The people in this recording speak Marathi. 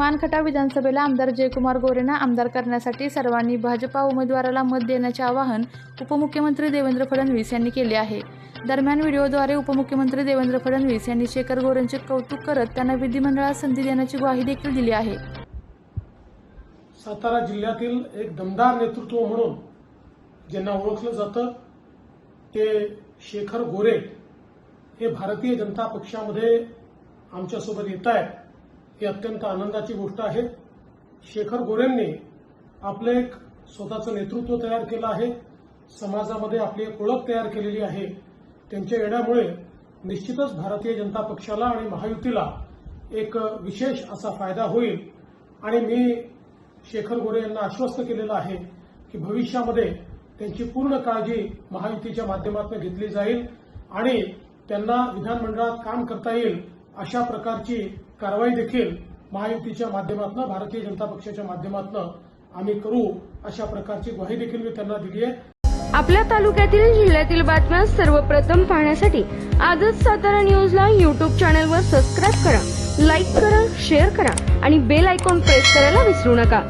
मानखटा विधानसभेला आमदार जयकुमार गोरेंना आमदार करण्यासाठी सर्वांनी भाजपा उमेदवाराला मत देण्याचे आवाहन उपमुख्यमंत्री देवेंद्र फडणवीस यांनी केले आहे. दरम्यान व्हिडिओद्वारे उपमुख्यमंत्री देवेंद्र फडणवीस यांनी शेखर गोरेंचे कौतुक करत त्यांना विधिमंडळात संधी देण्याची ग्वाही देखील दिली आहे. सातारा जिल्ह्यातील एक दमदार नेतृत्व म्हणून ज्यांना ओळखलं जातं ते शेखर गोरे हे भारतीय जनता पक्षामध्ये आमच्यासोबत येत आहेत. ही अत्यंत आनंदाची गोष्ट आहे. शेखर गोरेंनी आपलं एक स्वतःचं नेतृत्व तयार केलं आहे. समाजामध्ये आपली एक ओळख तयार केलेली आहे. त्यांच्या येण्यामुळे निश्चितच भारतीय जनता पक्षाला आणि महायुतीला एक विशेष असा फायदा होईल. आणि मी शेखर गोरे यांना आश्वस्त केलेलं आहे की भविष्यामध्ये त्यांची पूर्ण काळजी महायुतीच्या माध्यमातून घेतली जाईल आणि त्यांना विधानमंडळात काम करता येईल अशा प्रकारची कारवाई देखील महायुतीच्या माध्यमातून भारतीय जनता पक्षाच्या माध्यमातून आम्ही करू अशा प्रकारची ग्वाही देखील मी त्यांना दिली आहे. आपल्या तालुक्यातील जिल्ह्यातील बातम्या सर्वप्रथम पाहण्यासाठी आजच सातारा न्यूजला यूट्यूब चॅनलवर सबस्क्राईब करा लाईक करा शेअर करा आणि बेल आयकॉन प्रेस करायला विसरू नका.